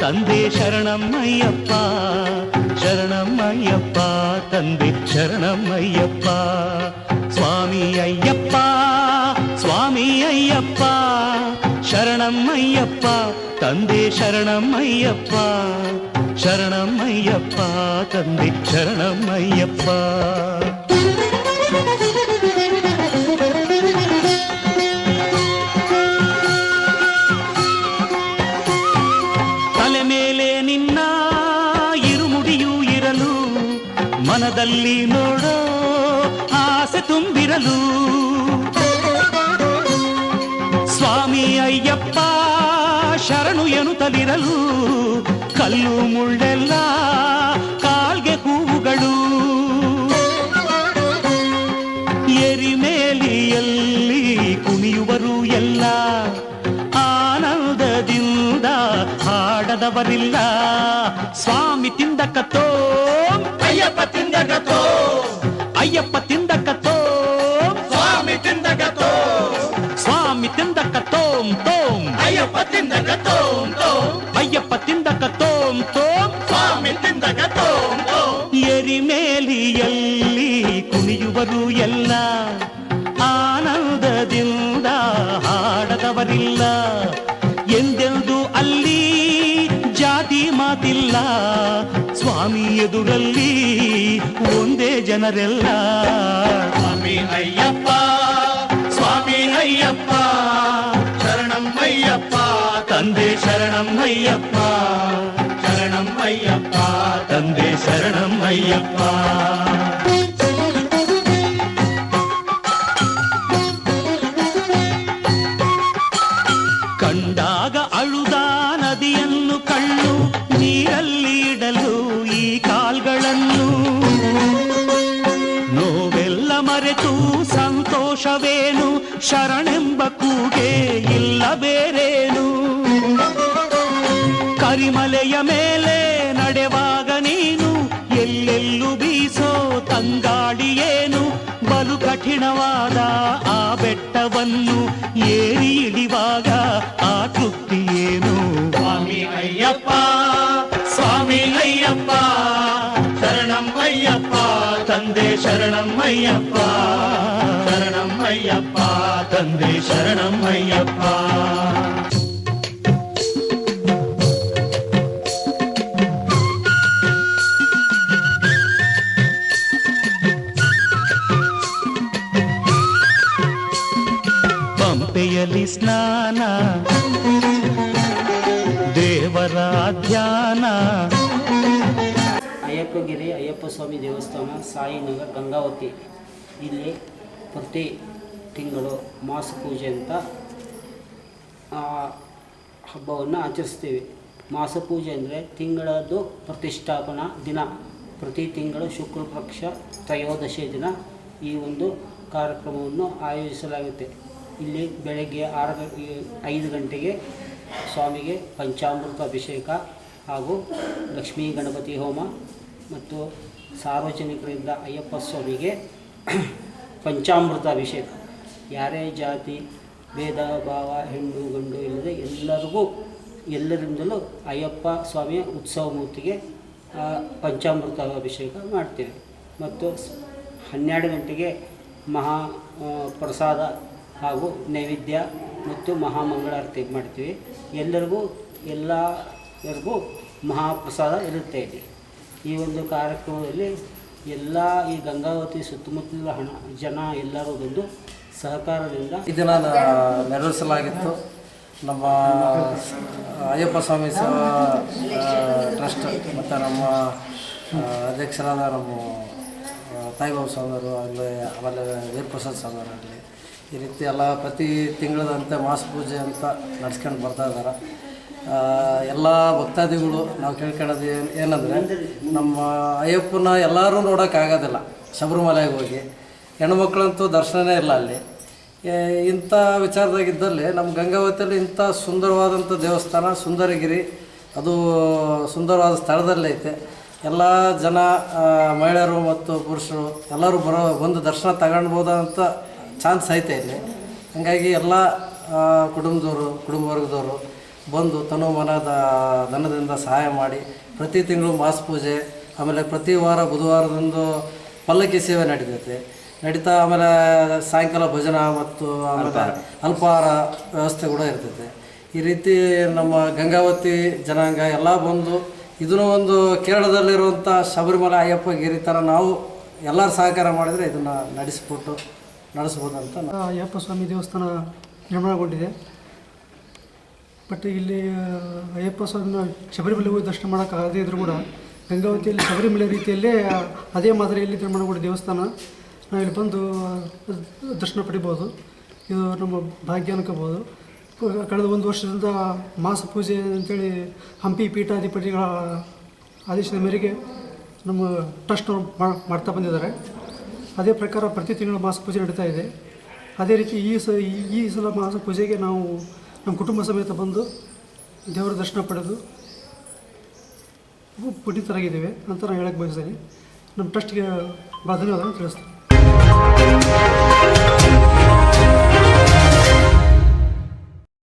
ತಂದೆ ಶರಣಮ್ಮಯ್ಯಪ್ಪ ಶರಣಮ್ಮಯ್ಯಪ್ಪ ತಂದೆ ಶರಣಮ್ಮಯ್ಯಪ್ಪ ಸ್ವಾಮಿ ಅಯ್ಯಪ್ಪ ಸ್ವಾಮಿ ಅಯ್ಯಪ್ಪ ಶರಣಮ್ಮಯ್ಯಪ್ಪ ತಂದೆ ಶರಣಮ್ಮಯ್ಯಪ್ಪ ಶರಣಮ್ಮಯ್ಯಪ್ಪ ತಂದೆ ಶರಣಮ್ಮಯ್ಯಪ್ಪ ತಲೆ ತುಂಬಿರಲು ಸ್ವಾಮಿ ಅಯ್ಯಪ್ಪ ಶರಣು ತಲಿರಲು ಕಲ್ಲು ಮುಳ್ಳೆಲ್ಲ ಕಾಲ್ಗೆ ಹೂವುಗಳು. ಎರಿಮೇಲಿಯಲ್ಲಿ ಕುಣಿಯುವರು ಎಲ್ಲ. ಆನಂದದಿಂದ ಹಾಡದವರಿಲ್ಲ. ಸ್ವಾಮಿ ತಿಂದಕತ್ತೋ ಅಯ್ಯಪ್ಪ ಎರಿಮೇಲಿಯಲ್ಲಿ ಕುಣಿಯುವರು ಎಲ್ಲ ಆನಂದದಿಂದ ಹಾಡದವರಿಲ್ಲ ಎಂದೆಂದು ಅಲ್ಲಿ ಜಾತಿ ಮಾತಿಲ್ಲ ಸ್ವಾಮಿ ಎದುರಲ್ಲಿ ಒಂದೇ ಜನರೆಲ್ಲ ಸ್ವಾಮಿ ಅಯ್ಯಪ್ಪ ಸ್ವಾಮಿ ಅಯ್ಯಪ್ಪ ಶರಣಂ ಅಯ್ಯಪ್ಪ ತಂದೆ ಶರಣಮ್ಮಯ್ಯಪ್ಪ ಶರಣಂ ಅಯ್ಯಪ್ಪ ತಂದೆ ಅಯ್ಯಪ್ಪ. ಕಂಡಾಗ ಅಳುದ ನದಿಯನ್ನು ಕಣ್ಣು ನೀರಲ್ಲಿ ಇಡಲು ಈ ಕಾಲ್ಗಳನ್ನು. ನೋವೆಲ್ಲ ಮರೆತು ಸಂತೋಷವೇನು, ಶರಣೆಂಬ ಕೂಗೆ ಇಲ್ಲ ಬೇರೇನು. ಕರಿಮಲೆಯ ಮೇಲೆ ತಂಗಾಳಿಯೇನು ಬಲು ಕಠಿಣವಾದ ಆ ಬೆಟ್ಟವನ್ನು ಏರಿ ಇಳಿವಾಗ ಆ ತೃಪ್ತಿಯೇನು ಸ್ವಾಮಿ ಅಯ್ಯಪ್ಪ ಸ್ವಾಮಿ ಅಯ್ಯಪ್ಪ ಶರಣಂ ಅಯ್ಯಪ್ಪ ತಂದೆ ಶರಣಮ್ಮಯ್ಯಪ್ಪ ಶರಣಂ ಅಯ್ಯಪ್ಪ ತಂದೆ ಶರಣಮ್ಮಯ್ಯಪ್ಪ ಪಂಪೆಯಲ್ಲಿ ಸ್ನಾನ. ದೇವರ ಧ್ಯಾನ. ಅಯ್ಯಪ್ಪಗಿರಿ ಅಯ್ಯಪ್ಪ ಸ್ವಾಮಿ ದೇವಸ್ಥಾನ, ಸಾಯಿನಗರ್, ಗಂಗಾವತಿ. ಇಲ್ಲಿ ಪ್ರತಿ ತಿಂಗಳು ಮಾಸ ಪೂಜೆ ಅಂತ ಹಬ್ಬವನ್ನು ಆಚರಿಸ್ತೀವಿ. ಮಾಸ ಪೂಜೆ ಅಂದರೆ ತಿಂಗಳದ್ದು ಪ್ರತಿಷ್ಠಾಪನಾ ದಿನ. ಪ್ರತಿ ತಿಂಗಳು ಶುಕ್ರಪಕ್ಷ ತ್ರಯೋದಶಿ ದಿನ ಈ ಒಂದು ಕಾರ್ಯಕ್ರಮವನ್ನು ಆಯೋಜಿಸಲಾಗುತ್ತೆ. ಇಲ್ಲಿ ಬೆಳಗ್ಗೆ ಆರು ಐದು ಗಂಟೆಗೆ ಸ್ವಾಮಿಗೆ ಪಂಚಾಮೃತ ಅಭಿಷೇಕ ಹಾಗೂ ಲಕ್ಷ್ಮೀ ಗಣಪತಿ ಹೋಮ ಮತ್ತು ಸಾರ್ವಜನಿಕರಿಂದ ಅಯ್ಯಪ್ಪ ಸ್ವಾಮಿಗೆ ಪಂಚಾಮೃತ ಅಭಿಷೇಕ. ಯಾರೇ ಜಾತಿ, ಭೇದ, ಭಾವ, ಹೆಣ್ಣು, ಗಂಡು ಇಲ್ಲದೆ ಎಲ್ಲರಿಗೂ, ಎಲ್ಲರಿಂದಲೂ ಅಯ್ಯಪ್ಪ ಸ್ವಾಮಿಯ ಉತ್ಸವ ಮೂರ್ತಿಗೆ ಪಂಚಾಮೃತ ಅಭಿಷೇಕ ಮಾಡ್ತೇವೆ. ಮತ್ತು ಹನ್ನೆರಡು ಗಂಟೆಗೆ ಮಹಾ ಪ್ರಸಾದ ಹಾಗೂ ನೈವೇದ್ಯ ಮತ್ತು ಮಹಾಮಂಗಳಾರತಿ ಮಾಡ್ತೀವಿ. ಎಲ್ಲರಿಗೂ ಎಲ್ಲರಿಗೂ ಮಹಾಪ್ರಸಾದ ಇರುತ್ತೆ ಇಲ್ಲಿ. ಈ ಒಂದು ಕಾರ್ಯಕ್ರಮದಲ್ಲಿ ಎಲ್ಲ ಈ ಗಂಗಾವತಿ ಸುತ್ತಮುತ್ತಲ ಹಣ, ಜನ ಎಲ್ಲರೂ ಬಂದು ಸಹಕಾರದಿಂದ ಇದನ್ನು ನೆರವೇರಿಸಲಾಗಿತ್ತು. ನಮ್ಮ ಅಯ್ಯಪ್ಪ ಸ್ವಾಮಿ ಸೇವಾ ಟ್ರಸ್ಟ್ ಮತ್ತು ನಮ್ಮ ಅಧ್ಯಕ್ಷರಾದ ನಮ್ಮ ತಾಯಿಬಾಬು ಸ್ವಾಮಿಯವರು ಆಗಲಿ ಆಮೇಲೆ ವೀರಪ್ರಸಾದ್ ಸ್ವಾಮಿಯವರಾಗಲಿ ಈ ರೀತಿ ಎಲ್ಲ ಪ್ರತಿ ತಿಂಗಳದಂತೆ ಮಾಸ ಪೂಜೆ ಅಂತ ನಡ್ಸ್ಕೊಂಡು ಬರ್ತಾ ಇದ್ದಾರೆ. ಎಲ್ಲ ಭಕ್ತಾದಿಗಳು ನಾವು ಕೇಳ್ಕೊಳ್ಳೋದು ಏನು ಏನಂದರೆ ನಮ್ಮ ಅಯ್ಯಪ್ಪನ ಎಲ್ಲರೂ ನೋಡೋಕ್ಕಾಗೋದಿಲ್ಲ ಶಬರಿಮಲೆಗೆ ಹೋಗಿ. ಹೆಣ್ಮಕ್ಳಂತೂ ದರ್ಶನವೇ ಇಲ್ಲ ಅಲ್ಲಿ. ಇಂಥ ವಿಚಾರದಾಗಿದ್ದಲ್ಲಿ ನಮ್ಮ ಗಂಗಾವತಿಯಲ್ಲಿ ಇಂಥ ಸುಂದರವಾದಂಥ ದೇವಸ್ಥಾನ, ಸುಂದರಗಿರಿ, ಅದು ಸುಂದರವಾದ ಸ್ಥಳದಲ್ಲೈತೆ ಎಲ್ಲ ಜನ ಮಹಿಳೆಯರು ಮತ್ತು ಪುರುಷರು ಎಲ್ಲರೂ ಬರೋ, ಬಂದು ದರ್ಶನ ತಗೊಳ್ಬೋದಂತ ಚಾನ್ಸ್ ಐತೆ ಇಲ್ಲಿ. ಹಾಗಾಗಿ ಎಲ್ಲ ಕುಟುಂಬದವರು ಕುಟುಂಬ ವರ್ಗದವರು ಬಂದು ತನು ಮನದ ಧನದಿಂದ ಸಹಾಯ ಮಾಡಿ ಪ್ರತಿ ತಿಂಗಳು ಮಾಸ್ ಪೂಜೆ ಆಮೇಲೆ ಪ್ರತಿ ವಾರ ಬುಧವಾರದಂದು ಪಲ್ಲಕ್ಕಿ ಸೇವೆ ನಡೀತೈತೆ. ನಡೀತಾ ಆಮೇಲೆ ಸಾಯಂಕಾಲ ಭಜನ ಮತ್ತು ಆಮೇಲೆ ಅಲ್ಪಾಹಾರ ವ್ಯವಸ್ಥೆ ಕೂಡ ಇರ್ತೈತೆ. ಈ ರೀತಿ ನಮ್ಮ ಗಂಗಾವತಿ ಜನಾಂಗ ಎಲ್ಲ ಬಂದು ಇದನ್ನು ಒಂದು ಕೇರಳದಲ್ಲಿರುವಂಥ ಶಬರಿಮಲೆ ಅಯ್ಯಪ್ಪ ಗಿರಿ ಥರ ನಾವು ಎಲ್ಲರ ಸಹಕಾರ ಮಾಡಿದರೆ ಇದನ್ನು ನಡೆಸ್ಬಿಟ್ಟು ನಡೆಸ್ಬೋದಂತ ಅಯ್ಯಪ್ಪ ಸ್ವಾಮಿ ದೇವಸ್ಥಾನ ನಿರ್ಮಾಣಗೊಂಡಿದೆ. ಬಟ್ ಇಲ್ಲಿ ಅಯ್ಯಪ್ಪ ಸ್ವಾಮಿನ ಶಬರಿಮಲೆ ಹೋಗಿ ದರ್ಶನ ಮಾಡೋಕ್ಕಾಗದೇ ಇದ್ರೂ ಕೂಡ ಗಂಗಾವತಿಯಲ್ಲಿ ಶಬರಿಮಲೆ ರೀತಿಯಲ್ಲೇ ಅದೇ ಮಾದರಿಯಲ್ಲಿ ನಿರ್ಮಾಣಗೊಂಡ ದೇವಸ್ಥಾನ ನಾವು ಇಲ್ಲಿ ಬಂದು ದರ್ಶನ ಪಡಿಬೋದು. ಇದು ನಮ್ಮ ಭಾಗ್ಯ ಅನ್ಕೋಬೋದು. ಕಳೆದ ಒಂದು ವರ್ಷದಿಂದ ಮಾಸ ಪೂಜೆ ಅಂತೇಳಿ ಹಂಪಿ ಪೀಠಾಧಿಪತಿಗಳ ಆದೇಶದ ಮೇರೆಗೆ ನಮ್ಮ ಟ್ರಸ್ಟ್ ಮಾಡ್ತಾ ಬಂದಿದ್ದಾರೆ. ಅದೇ ಪ್ರಕಾರ ಪ್ರತಿ ತಿಂಗಳು ಮಾಸ ಪೂಜೆ ನಡೀತಾ ಇದೆ. ಅದೇ ರೀತಿ ಈ ಸ, ಈ- ಸಲ ಮಾಸ ಪೂಜೆಗೆ ನಾವು ನಮ್ಮ ಕುಟುಂಬ ಸಮೇತ ಬಂದು ದೇವರ ದರ್ಶನ ಪಡೆದು ಪುನೀತರಾಗಿದ್ದೇವೆ ಅಂತ ನಾನು ಹೇಳಕ್ಕೆ ಬಯಸ್ತೀನಿ. ನಮ್ಮ ಟ್ರಸ್ಟ್ಗೆ ಬಾಧನೆ ಅದನ್ನು ತಿಳಿಸ್ತೇನೆ.